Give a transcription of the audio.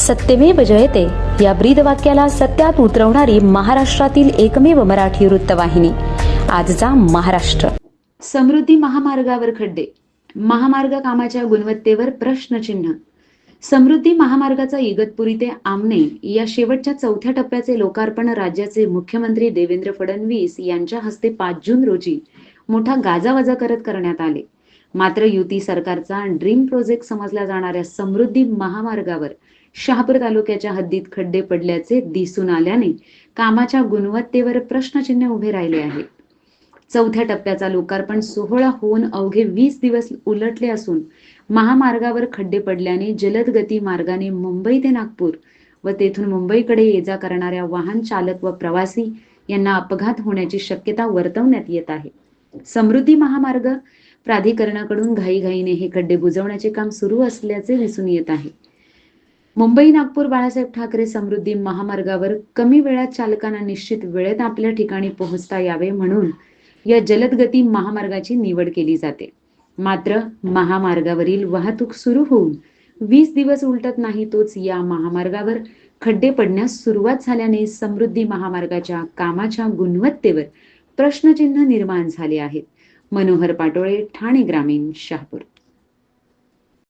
सत्यमेव जयते. या ब्रीद वाक्याला सत्यात उतरवणारी महाराष्ट्रातील एकमेव मराठी वृत्तवाहिनी. आजचा महाराष्ट्र. समृद्धी महामार्गावर खड्डे. महामार्ग कामाच्या गुणवत्तेवर प्रश्नचिन्ह. समृद्धी महामार्गाचा इगतपुरी ते आमने या शेवटच्या चौथ्या टप्प्याचे लोकार्पण राज्याचे मुख्यमंत्री देवेंद्र फडणवीस यांच्या हस्ते पाच जून रोजी मोठा गाजावाजा करत करण्यात आले. मात्र युती सरकारचा ड्रीम प्रोजेक्ट समजल्या जाणाऱ्या समृद्धी महामार्गावर शहापूर तालुक्याच्या हद्दीत खड्डे पडल्याचे दिसून आल्याने कामाच्या गुणवत्तेवर प्रश्नचिन्ह उभे राहिले आहे चौथ्या टप्प्याचा लोकार्पण सोहळा होऊन अवघे वीस दिवस उलटले असून महामार्गावर खड्डे पडल्याने जलद गती मार्गाने मुंबई ते नागपूर व तेथून मुंबईकडे ये जा करणाऱ्या वाहन चालक व प्रवासी यांना अपघात होण्याची शक्यता वर्तवण्यात येत आहे. समृद्धी महामार्ग प्राधिकरणाकडून घाईघाईने हे खड्डे बुजवण्याचे काम सुरू असल्याचे दिसून येत आहे. मुंबई नागपूर बाळासाहेब ठाकरे समृद्धी महामार्गावर कमी वेळात चालकांना निश्चित वेळेत आपल्या ठिकाणी पोहोचता यावे म्हणून या जलदगती महामार्गाची निवड केली जाते. मात्र महामार्गावरील वाहतूक सुरू होऊन वीस दिवस उलटत नाही तोच या महामार्गावर खड्डे पडण्यास सुरुवात झाल्याने समृद्धी महामार्गाच्या कामाच्या गुणवत्तेवर प्रश्नचिन्ह निर्माण झाले आहेत. मनोहर पाटोळे ठाणे ग्रामीण शहापूर.